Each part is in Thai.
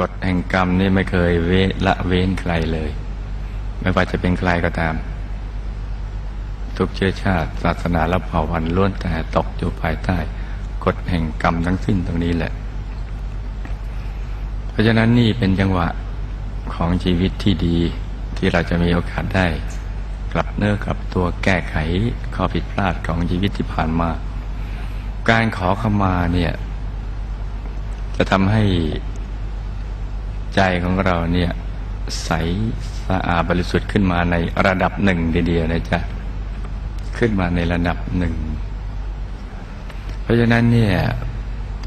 กฎแห่งกรรมนี่ไม่เคยเวละเว้นใครเลย ไม่ว่าจะเป็นใครก็ตาม ทุกเชื้อชาติศาสนาและเผ่าพันธุ์ล้วนแต่ตกอยู่ภายใต้กฎแห่งกรรมทั้งสิ้นตรงนี้แหละ เพราะฉะนั้นนี่เป็นจังหวะของชีวิตที่ดีที่เราจะมีโอกาสได้ กลับเนื้อกลับตัวแก้ไขข้อผิดพลาดของชีวิตที่ผ่านมา การขอขมาเนี่ยจะทำให้ ใจของเราเนี่ยใสสะอาดบริสุทธิ์ขึ้นมาในระดับหนึ่งเดียวนะจ๊ะขึ้นมาในระดับหนึ่ง เพราะฉะนั้นเนี่ย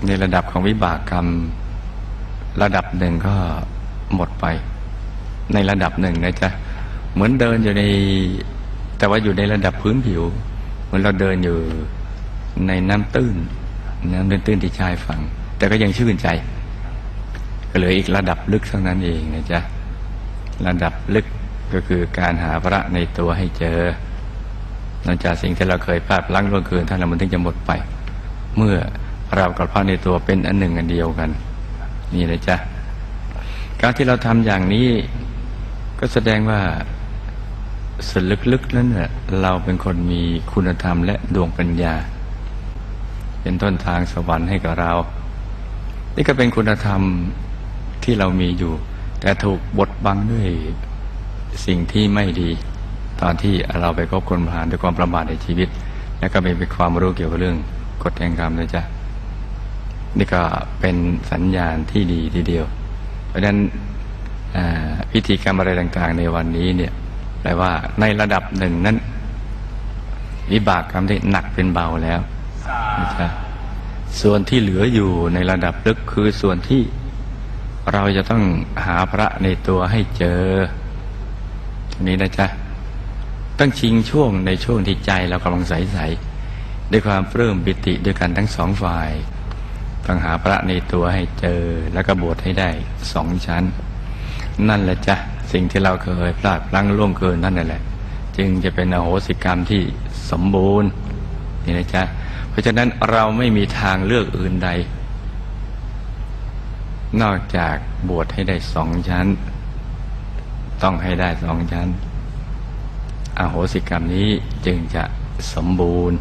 ในระดับของวิบากกรรม ระดับหนึ่งก็หมดไป ในระดับหนึ่งนะจ๊ะเหมือนเดินอยู่ใน แต่ว่าอยู่ในระดับพื้นผิว เหมือนเราเดินอยู่ในน้ำตื้น น้ำตื้นๆที่ชายฝั่ง แต่ก็ยังชื่นใจ ก็เหลืออีกระดับลึกเท่านั้นเองนะจ๊ะระดับลึกก็คือการหาพระในตัวให้เจอนอกจากสิ่งที่เราเคยพลาดพลั้งล่วงเกินท่านเรามันถึงจะหมดไป เมื่อเรากับพระในตัวเป็นอันหนึ่งอันเดียวกัน นี่นะจ๊ะการที่เราทำอย่างนี้ก็แสดงว่าส่วนลึกๆนั้นน่ะเราเป็นคนมีคุณธรรมและดวงปัญญา เป็นต้นทางสวรรค์ให้กับเรา นี่ก็เป็นคุณธรรม ที่เรามีอยู่ แต่ถูกบดบังด้วยสิ่งที่ไม่ดี ตอนที่เราไปคบคนผ่านด้วยความประมาทในชีวิต แล้วก็ไม่มีความรู้เกี่ยวกับเรื่องกฎแห่งกรรมนะจ๊ะนี่ก็เป็นสัญญาณที่ดีทีเดียว เพราะฉะนั้นพิธีกรรมอะไรต่างๆ ในวันนี้เนี่ยแปลว่าในระดับหนึ่งนั้นวิบากกรรมที่หนักเป็นเบาแล้วนะจ๊ะส่วนที่เหลืออยู่ในระดับลึกคือส่วนที่ เราจะต้องหาพระในตัวให้เจอนี้นะจ๊ะ ต้องชิงช่วงในช่วงที่ใจเรากำลังใสๆด้วยความปลื้มปิติด้วยกันทั้งสองฝ่าย ต้องหาพระในตัวให้เจอแล้วก็บวชให้ได้สองชั้น นั่นแหละจ้ะสิ่งที่เราเคยพลาดพลั้งล่วงเกินนั่นแหละ จึงจะเป็นอโหสิกรรมที่สมบูรณ์นี่นะจ๊ะเพราะฉะนั้นเราไม่มีทางเลือกอื่นใด นอกจากบวชให้ได้สองชั้น ต้องให้ได้สองชั้น อโหสิกรรมนี้จึงจะสมบูรณ์